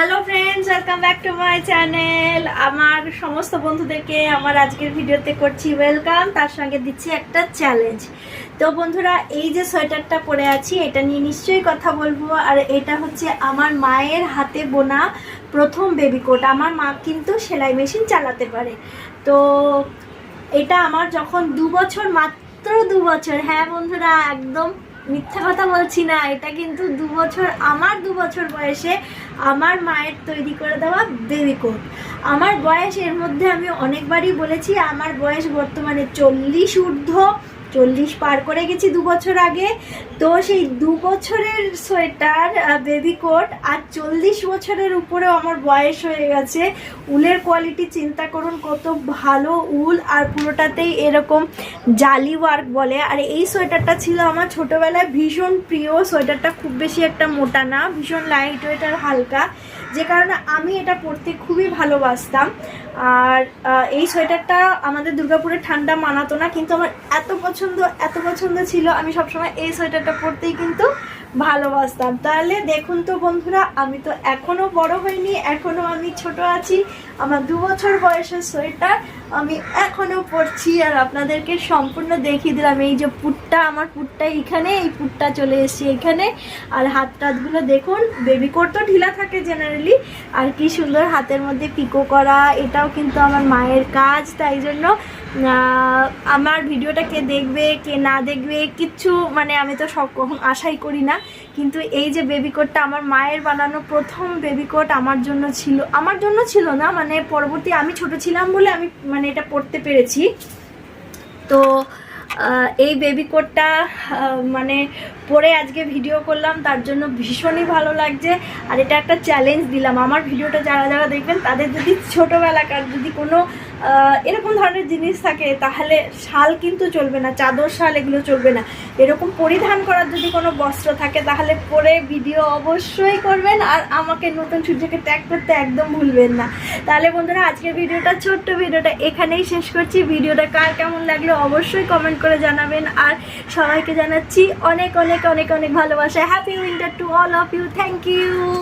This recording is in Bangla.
Hello friends welcome back to my channel আমার সমস্ত বন্ধুদেরকে আমার আজকের ভিডিওতে করছি ওয়েলকাম তার সঙ্গে দিচ্ছি একটা চ্যালেঞ্জ তো বন্ধুরা, এই যে সোয়েটারটা পরে আছি, এটা নিয়ে নিশ্চয়ই কথা বলব। আর এটা হচ্ছে আমার মায়ের হাতে বোনা প্রথম বেবি কোট আমার মা কিন্তু সেলাই মেশিন চালাতে পারে। তো এটা আমার যখন দু বছর, মাত্র দু বছর হ্যাঁ বন্ধুরা, একদম মিথ্যা কথা বলছি না, এটা কিন্তু দু বছর, আমার দু বছর বয়সে আমার মায়ের তৈরি করে দেওয়া বেবি কোট আমার বয়স এর মধ্যে আমি অনেকবারই বলেছি, আমার বয়স বর্তমানে চল্লিশ ঊর্ধ্ব। চল্লিশ পার করে গেছি দু বছর আগে। তো সেই দু বছরের সোয়েটার বেবি কোট আর চল্লিশ বছরের উপরেও আমার বয়স হয়ে গেছে। উলের কোয়ালিটি চিন্তা করুন, কত ভালো উল আর পুরোটাতেই এরকম জালি ওয়ার্ক বলে। আর এই সোয়েটারটা ছিল আমার ছোটোবেলায় ভীষণ প্রিয়। সোয়েটারটা খুব বেশি একটা মোটা না, ভীষণ লাইট ওয়েট আর হালকা। যে কারণে আমি এটা পরতে খুবই ভালোবাসতাম। আর এই সোয়েটারটা আমাদের দুর্গাপুরে ঠান্ডা মানাতো না, কিন্তু আমার এত পছন্দ এত পছন্দ ছিল আমি সবসময় এই সোয়েটারটা পরতেই কিন্তু ভালোবাসতাম। তাহলে দেখুন তো বন্ধুরা, আমি তো এখনও বড় হইনি, এখনও আমি ছোট আছি। আমার দু বছর বয়সের সোয়েটার আমি এখনও পরছি আর আপনাদেরকে সম্পূর্ণ দেখিয়ে দিলাম। এই যে পুটটা, আমার পুটটা এইখানে এই পুটটা চলে এসেছি এখানে। আর হাত টাতগুলো দেখুন বেবি কোট তো ঢিলা থাকে জেনারেলি আর কি সুন্দর হাতের মধ্যে পিকো করা, এটাও কিন্তু আমার মায়ের কাজ, তাই জন্য আমার ভিডিওটা কে দেখবে, কে না দেখবে, কিচ্ছু মানে আমি তো সব আশাই করি না। কিন্তু এই যে বেবি কোটটা আমার মায়ের বানানো প্রথম বেবি কোট আমার জন্য ছিল, আমার জন্য ছিল না মানে পরবর্তী আমি ছোট ছিলাম বলে আমি মানে এটা পড়তে পেরেছি। তো এই বেবি কোটটা মানে পরে আজকে ভিডিও করলাম, তার জন্য ভীষণই ভালো লাগছে। আর এটা একটা চ্যালেঞ্জ দিলাম। আমার ভিডিওটা যারা যারা দেখবেন, তাদের যদি ছোটোবেলাকার যদি কোনো এরকম ধরনের জিনিস থাকে, তাহলে শাল কিন্তু চলবে না, চাদর শাল এগুলো চলবে না। এরকম পরিধান করার যদি কোনো বস্ত্র থাকে, তাহলে পরে ভিডিও অবশ্যই করবেন। আর আমাকে নতুন সূর্যকে ট্যাগ করতে একদম ভুলবেন না। তাহলে বন্ধুরা, আজকের ভিডিওটা, ছোট্ট ভিডিওটা এখানেই শেষ করছি। ভিডিওটা কার কেমন লাগল, অবশ্যই কমেন্ট করে জানাবেন। আর সবাইকে জানাচ্ছি অনেক অনেক অনেক অনেক অনেক ভালোবাসা happy winter to all of you thank you